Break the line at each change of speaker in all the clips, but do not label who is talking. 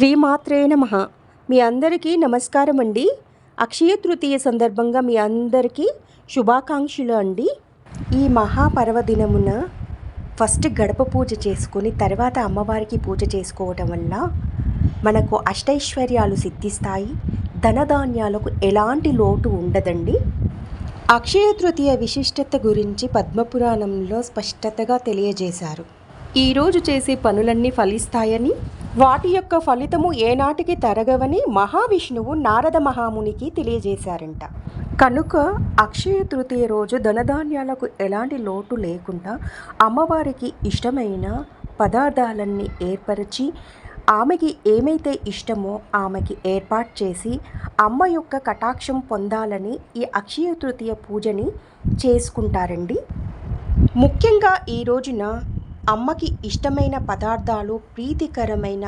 శ్రీమాత్రే నమ. మీ అందరికీ నమస్కారం అండి అక్షయ తృతీయ సందర్భంగా మీ అందరికీ శుభాకాంక్షలు అండి. ఈ మహాపర్వదినమున ఫస్ట్ గడప పూజ చేసుకొని తర్వాత అమ్మవారికి పూజ చేసుకోవటం వల్ల మనకు అష్టైశ్వర్యాలు సిద్ధిస్తాయి. ధనధాన్యాలకు ఎలాంటి లోటు ఉండదండి. అక్షయ తృతీయ విశిష్టత గురించి పద్మపురాణంలో స్పష్టతగా తెలియజేశారు. ఈరోజు చేసే పనులన్నీ ఫలిస్తాయని వాటి యొక్క ఫలితము ఏనాటికి తరగవని మహావిష్ణువు నారద మహామునికి తెలియజేశారంట. కనుక అక్షయ తృతీయ రోజు ధనధాన్యాలకు ఎలాంటి లోటు లేకుండా అమ్మవారికి ఇష్టమైన పదార్థాలన్నీ ఏర్పరిచి ఆమెకి ఏమైతే ఇష్టమో ఆమెకి ఏర్పాటు చేసి అమ్మ యొక్క కటాక్షం పొందాలని ఈ అక్షయ తృతీయ పూజని చేసుకుంటారండి. ముఖ్యంగా ఈ రోజున అమ్మకి ఇష్టమైన పదార్థాలు ప్రీతికరమైన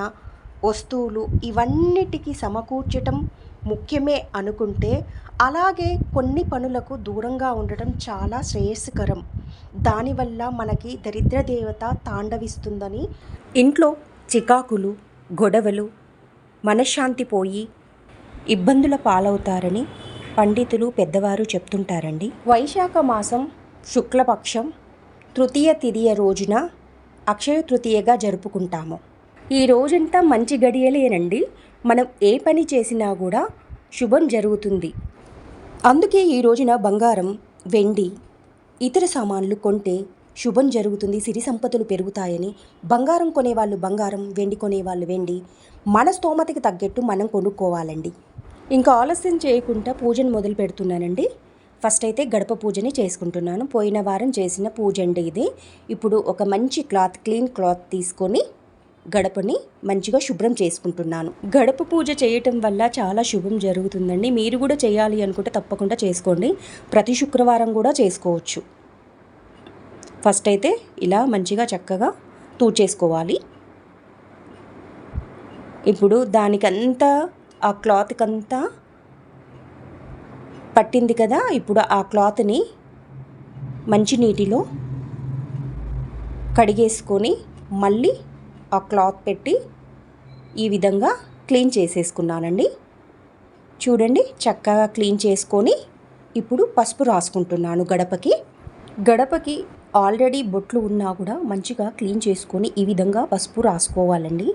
వస్తువులు ఇవన్నిటికీ సమకూర్చటం ముఖ్యమే అనుకుంటే అలాగే కొన్ని పనులకు దూరంగా ఉండటం చాలా శ్రేయస్కరం. దానివల్ల మనకి దరిద్ర దేవత తాండవిస్తుందని ఇంట్లో చికాకులు గొడవలు మనశ్శాంతి పోయి ఇబ్బందుల పాలవుతారని పండితులు పెద్దవారు చెప్తుంటారండి. వైశాఖ మాసం శుక్లపక్షం తృతీయ తిథియ రోజున అక్షయ తృతీయగా జరుపుకుంటాము. ఈ రోజంతా మంచి గడియలేనండి. మనం ఏ పని చేసినా కూడా శుభం జరుగుతుంది. అందుకే ఈ రోజున బంగారం వెండి ఇతర సామాన్లు కొంటే శుభం జరుగుతుంది సిరి సంపదలు పెరుగుతాయని. బంగారం కొనేవాళ్ళు బంగారం వెండి కొనేవాళ్ళు వెండి. మన స్తోమతకి తగ్గట్టు మనం కొనుక్కోవాలండి. ఇంకా ఆలస్యం చేయకుండా పూజను మొదలు పెడుతున్నానండి. ఫస్ట్ అయితే గడప పూజని చేసుకుంటున్నాను. పోయిన వారం చేసిన పూజ అండి ఇది. ఇప్పుడు ఒక మంచి క్లాత్ క్లీన్ క్లాత్ తీసుకొని గడపని మంచిగా శుభ్రం చేసుకుంటున్నాను. గడప పూజ చేయటం వల్ల చాలా శుభం జరుగుతుందండి. మీరు కూడా చేయాలి అనుకుంటే తప్పకుండా చేసుకోండి. ప్రతి శుక్రవారం కూడా చేసుకోవచ్చు. ఫస్ట్ అయితే ఇలా మంచిగా చక్కగా తూచేసుకోవాలి ఇప్పుడు దానికంతా ఆ క్లాత్కంతా పట్టింది కదా ఇప్పుడు ఆ క్లాత్ని మంచినీటిలో కడిగేసుకొని మళ్ళీ ఆ క్లాత్ పెట్టి ఈ విధంగా క్లీన్ చేసేసుకున్నానండి. చూడండి చక్కగా క్లీన్ చేసుకొని ఇప్పుడు పసుపు రాసుకుంటున్నాను గడపకి. గడపకి ఆల్రెడీ బొట్లు ఉన్నా కూడా మంచిగా క్లీన్ చేసుకొని ఈ విధంగా పసుపు రాసుకోవాలండి.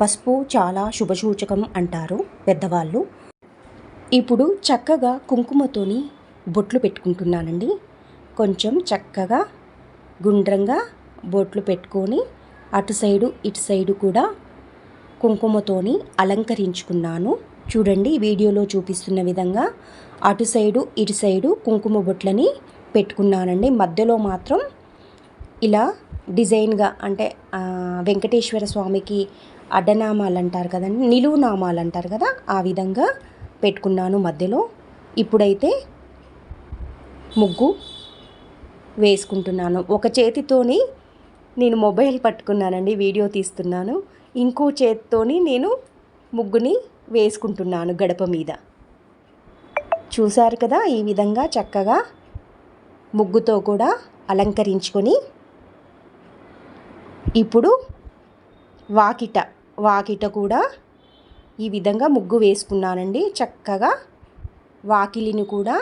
పసుపు చాలా శుభసూచకం అంటారు పెద్దవాళ్ళు. ఇప్పుడు చక్కగా కుంకుమతోని బొట్లు పెట్టుకుంటున్నానండి. కొంచెం చక్కగా గుండ్రంగా బొట్లు పెట్టుకొని అటు సైడు ఇటు సైడు కూడా కుంకుమతోని అలంకరించుకున్నాను. చూడండి వీడియోలో చూపిస్తున్న విధంగా అటు సైడు ఇటు సైడు కుంకుమ బొట్లని పెట్టుకున్నానండి. మధ్యలో మాత్రం ఇలా డిజైన్గా అంటే వెంకటేశ్వర స్వామికి అడ్డనామాలు అంటారు కదండి నిలువు నామాలు అంటారు కదా ఆ విధంగా పెట్టుకున్నాను మధ్యలో. ఇప్పుడైతే ముగ్గు వేసుకుంటున్నాను. ఒక చేతితోని నేను మొబైల్ పట్టుకున్నానండి వీడియో తీస్తున్నాను. ఇంకో చేతితోని నేను ముగ్గుని వేసుకుంటున్నాను గడప మీద. చూశారు కదా ఈ విధంగా చక్కగా ముగ్గుతో కూడా అలంకరించుకొని ఇప్పుడు వాకిట వాకిట కూడా ఈ విధంగా ముగ్గు వేసుకున్నానండి. చక్కగా వాకిలిని కూడా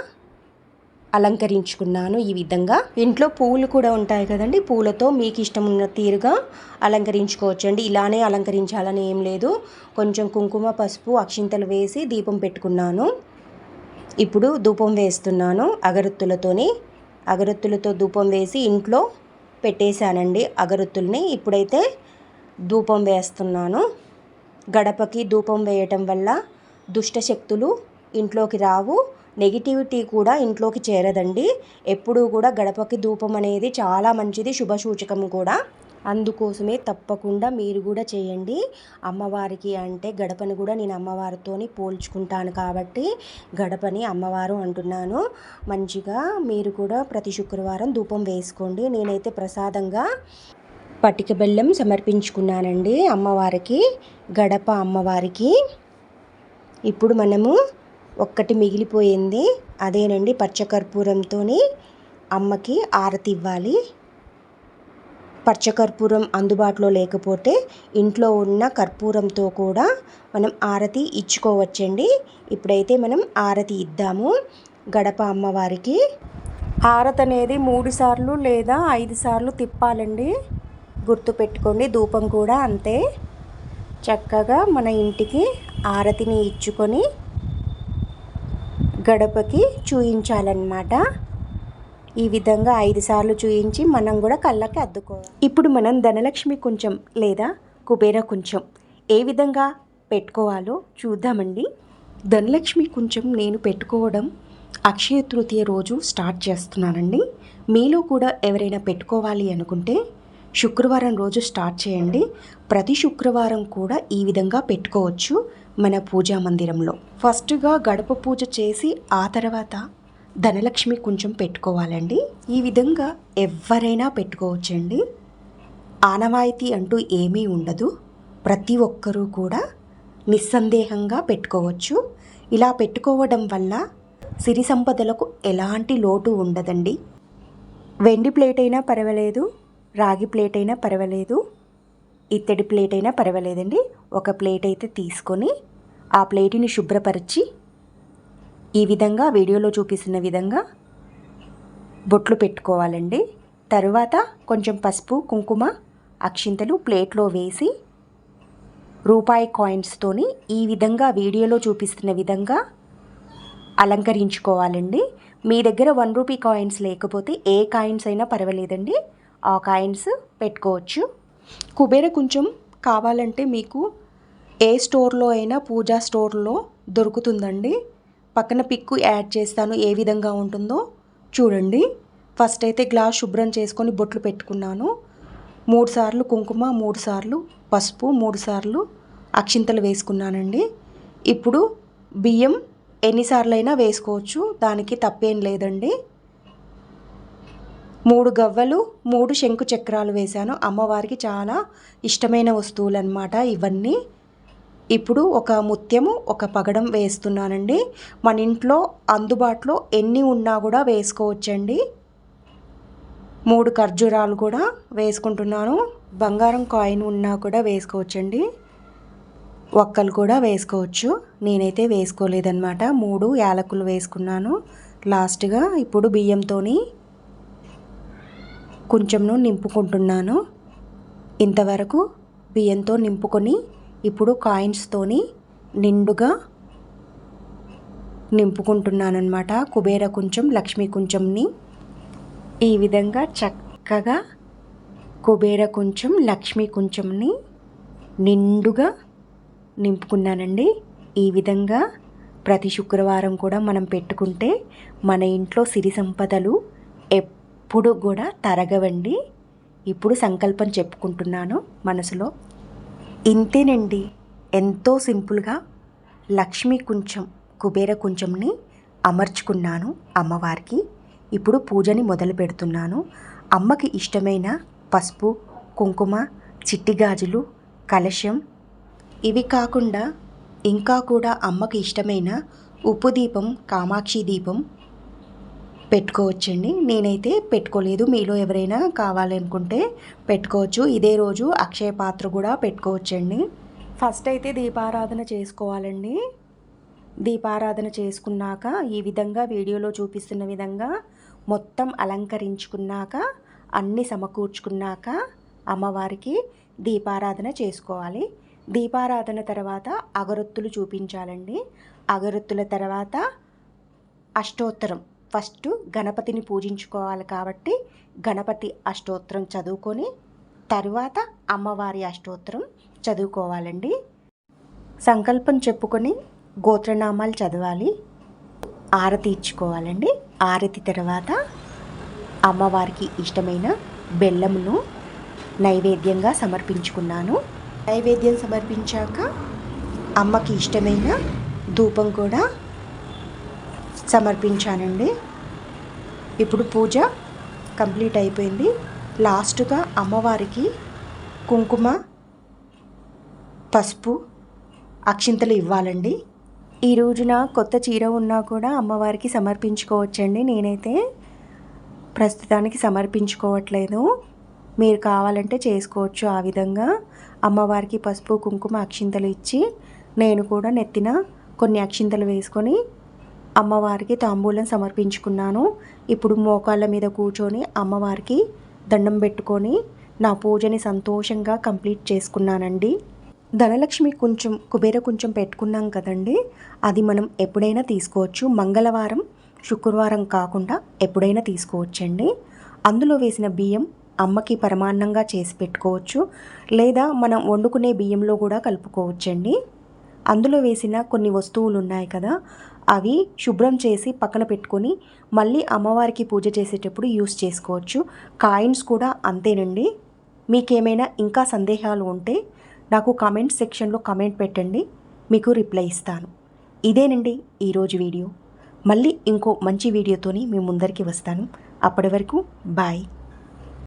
అలంకరించుకున్నాను ఈ విధంగా. ఇంట్లో పూలు కూడా ఉంటాయి కదండి. పూలతో మీకు ఇష్టం ఉన్న తీరుగా అలంకరించుకోవచ్చండి. ఇలానే అలంకరించాలని ఏం లేదు. కొంచెం కుంకుమ పసుపు అక్షింతలు వేసి దీపం పెట్టుకున్నాను. ఇప్పుడు ధూపం వేస్తున్నాను. అగరొత్తులతోని అగరొత్తులతో ధూపం వేసి ఇంట్లో పెట్టేశానండి. అగరత్తుల్ని ఇప్పుడైతే ధూపం వేస్తున్నాను. గడపకి ధూపం వేయటం వల్ల దుష్ట శక్తులు ఇంట్లోకి రావు. నెగిటివిటీ కూడా ఇంట్లోకి చేరదండి. ఎప్పుడూ కూడా గడపకి ధూపం అనేది చాలా మంచిది శుభసూచకం కూడా. అందుకోసమే తప్పకుండా మీరు కూడా చేయండి. అమ్మవారికి అంటే గడపని కూడా నేను అమ్మవారితోని పోల్చుకుంటాను కాబట్టి గడపని అమ్మవారు అంటున్నాను. మంచిగా మీరు కూడా ప్రతి శుక్రవారం ధూపం వేసుకోండి. నేనైతే ప్రసాదంగా పటిక బెల్లం సమర్పించుకున్నానండి అమ్మవారికి గడప అమ్మవారికి. ఇప్పుడు మనము ఒక్కటి మిగిలిపోయింది అదేనండి పచ్చకర్పూరంతో అమ్మకి ఆరతి ఇవ్వాలి. పచ్చకర్పూరం అందుబాటులో లేకపోతే ఇంట్లో ఉన్న కర్పూరంతో కూడా మనం ఆరతి ఇచ్చుకోవచ్చండి. ఇప్పుడైతే మనం ఆరతి ఇద్దాము గడప అమ్మవారికి. ఆరతి అనేది మూడు సార్లు లేదా ఐదు సార్లు తిప్పాలండి. గుర్తుపెట్టుకోండి ధూపం కూడా అంతే. చక్కగా మన ఇంటికి ఆరతిని ఇచ్చుకొని గడపకి చూయించాలన్నమాట. ఈ విధంగా ఐదు సార్లు చూయించి మనం కూడా కళ్ళకి అద్దుకోవాలి. ఇప్పుడు మనం ధనలక్ష్మి కొంచెం లేదా కుబేర కొంచెం ఏ విధంగా పెట్టుకోవాలో చూద్దామండి. ధనలక్ష్మి కొంచెం నేను పెట్టుకోవడం అక్షయ తృతీయ రోజు స్టార్ట్ చేస్తున్నానండి. మీలో కూడా ఎవరైనా పెట్టుకోవాలి అనుకుంటే శుక్రవారం రోజు స్టార్ట్ చేయండి. ప్రతి శుక్రవారం కూడా ఈ విధంగా పెట్టుకోవచ్చు మన పూజా మందిరంలో. ఫస్ట్గా గడప పూజ చేసి ఆ తర్వాత ధనలక్ష్మి కొంచెం పెట్టుకోవాలండి. ఈ విధంగా ఎవరైనా పెట్టుకోవచ్చండి. ఆనవాయితీ అంటూ ఏమీ ఉండదు. ప్రతి ఒక్కరూ కూడా నిస్సందేహంగా పెట్టుకోవచ్చు. ఇలా పెట్టుకోవడం వల్ల సిరి సంపదలకు ఎలాంటి లోటు ఉండదండి. వెండి ప్లేట్ అయినా పర్వాలేదు. రాగి ప్లేట్ అయినా పర్వాలేదు. ఇత్తడి ప్లేట్ అయినా పర్వాలేదండి. ఒక ప్లేట్ అయితే తీసుకొని ఆ ప్లేటుని శుభ్రపరిచి ఈ విధంగా వీడియోలో చూపిస్తున్న విధంగా బొట్లు పెట్టుకోవాలండి. తరువాత కొంచెం పసుపు కుంకుమ అక్షింతలు ప్లేట్లో వేసి రూపాయి కాయిన్స్తోని ఈ విధంగా వీడియోలో చూపిస్తున్న విధంగా అలంకరించుకోవాలండి. మీ దగ్గర వన్ రూపీ కాయిన్స్ లేకపోతే ఏ కాయిన్స్ అయినా పర్వాలేదండి. ఆ కాయిన్స్ పెట్టుకోవచ్చు. కుబేర కొంచెం కావాలంటే మీకు ఏ స్టోర్లో అయినా పూజా స్టోర్లో దొరుకుతుందండి. పక్కన పిక్కు యాడ్ చేస్తాను ఏ విధంగా ఉంటుందో చూడండి. ఫస్ట్ అయితే గ్లాస్ శుభ్రం చేసుకొని బొట్లు పెట్టుకున్నాను. మూడు సార్లు కుంకుమ మూడు సార్లు పసుపు మూడు సార్లు అక్షింతలు వేసుకున్నానండి. ఇప్పుడు బియ్యం ఎన్నిసార్లైనా వేసుకోవచ్చు. దానికి తప్పేం లేదండి. మూడు గవ్వలు మూడు శంకు చక్రాలు వేశాను. అమ్మవారికి చాలా ఇష్టమైన వస్తువులు అనమాట ఇవన్నీ. ఇప్పుడు ఒక ముత్యము ఒక పగడం వేస్తున్నానండి. మన ఇంట్లో అందుబాటులో ఎన్ని ఉన్నా కూడా వేసుకోవచ్చండి. మూడు ఖర్జూరాలు కూడా వేసుకుంటున్నాను. బంగారం కాయిన్ ఉన్నా కూడా వేసుకోవచ్చండి. ఒక్కలు కూడా వేసుకోవచ్చు. నేనైతే వేసుకోలేదన్నమాట. మూడు యాలకులు వేసుకున్నాను. లాస్ట్గా ఇప్పుడు బియ్యంతో కొంచెంను నింపుకుంటున్నాను. ఇంతవరకు బియ్యంతో నింపుకొని ఇప్పుడు కాయిన్స్తోని నిండుగా నింపుకుంటున్నానమాట కుబేర కొంచెం లక్ష్మీ కొంచెంని. ఈ విధంగా చక్కగా కుబేర కొంచెం లక్ష్మీ కొంచెంని నిండుగా నింపుకున్నానండి. ఈ విధంగా ప్రతి శుక్రవారం కూడా మనం పెట్టుకుంటే మన ఇంట్లో సిరి సంపదలు ఎప్పుడు కూడా తరగవండి. ఇప్పుడు సంకల్పం చెప్పుకుంటున్నాను మనసులో. ఇంతేనండి ఎంతో సింపుల్గా లక్ష్మీ కుంచం కుబేర కుంచంని అమర్చుకున్నాను అమ్మవారికి. ఇప్పుడు పూజని మొదలు పెడుతున్నాను. అమ్మకి ఇష్టమైన పసుపు కుంకుమ చిట్టి గాజులు కలశం. ఇవి కాకుండా ఇంకా కూడా అమ్మకి ఇష్టమైన ఉప్పు దీపం కామాక్షి దీపం పెట్టుకోవచ్చండి. నేనైతే పెట్టుకోలేదు. మీలో ఎవరైనా కావాలనుకుంటే పెట్టుకోవచ్చు. ఇదే రోజు అక్షయ పాత్ర కూడా పెట్టుకోవచ్చండి. ఫస్ట్ అయితే దీపారాధన చేసుకోవాలండి. దీపారాధన చేసుకున్నాక ఈ విధంగా వీడియోలో చూపిస్తున్న విధంగా మొత్తం అలంకరించుకున్నాక అన్నీ సమకూర్చుకున్నాక అమ్మవారికి దీపారాధన చేసుకోవాలి. దీపారాధన తర్వాత అగరొత్తులు చూపించాలండి. అగరొత్తుల తర్వాత అష్టోత్తరం. ఫస్ట్ గణపతిని పూజించుకోవాలి కాబట్టి గణపతి అష్టోత్తరం చదువుకొని తర్వాత అమ్మవారి అష్టోత్తరం చదువుకోవాలండి. సంకల్పం చెప్పుకొని గోత్రనామాలు చదవాలి. ఆరతి ఇచ్చుకోవాలండి. ఆరతి తర్వాత అమ్మవారికి ఇష్టమైన బెల్లమును నైవేద్యంగా సమర్పించుకున్నాను. నైవేద్యం సమర్పించాక అమ్మకి ఇష్టమైన ధూపం కూడా సమర్పించానండి. ఇప్పుడు పూజ కంప్లీట్ అయిపోయింది. లాస్ట్గా అమ్మవారికి కుంకుమ పసుపు అక్షింతలు ఇవ్వాలండి. ఈ రోజున కొత్త చీర ఉన్నా కూడా అమ్మవారికి సమర్పించుకోవచ్చండి. నేనైతే ప్రస్తుతానికి సమర్పించుకోవట్లేదు. మీరు కావాలంటే చేసుకోవచ్చు ఆ విధంగా. అమ్మవారికి పసుపు కుంకుమ అక్షింతలు ఇచ్చి నేను కూడా నెత్తిన కొన్ని అక్షింతలు వేసుకొని అమ్మవారికి తాంబూలం సమర్పించుకున్నాను. ఇప్పుడు మోకాళ్ళ మీద కూర్చొని అమ్మవారికి దండం పెట్టుకొని నా పూజని సంతోషంగా కంప్లీట్ చేసుకున్నానండి. ధనలక్ష్మి కొంచెం కుబేర కొంచెం పెట్టుకున్నాం కదండి. అది మనం ఎప్పుడైనా తీసుకోవచ్చు. మంగళవారం శుక్రవారం కాకుండా ఎప్పుడైనా తీసుకోవచ్చండి. అందులో వేసిన బియ్యం అమ్మకి పరమాన్నంగా చేసి పెట్టుకోవచ్చు. లేదా మనం వండుకునే బియ్యంలో కూడా కలుపుకోవచ్చండి. అందులో వేసిన కొన్ని వస్తువులు ఉన్నాయి కదా అవి శుభ్రం చేసి పక్కన పెట్టుకొని మళ్ళీ అమ్మవారికి పూజ చేసేటప్పుడు యూస్ చేసుకోవచ్చు. కాయిన్స్ కూడా అంతేనండి. మీకేమైనా ఇంకా సందేహాలు ఉంటే నాకు కామెంట్ సెక్షన్లో కామెంట్ పెట్టండి. మీకు రిప్లై ఇస్తాను. ఇదేనండి ఈరోజు వీడియో. మళ్ళీ ఇంకో మంచి వీడియోతోని మీ ముందరికి వస్తాను. అప్పటి వరకు బాయ్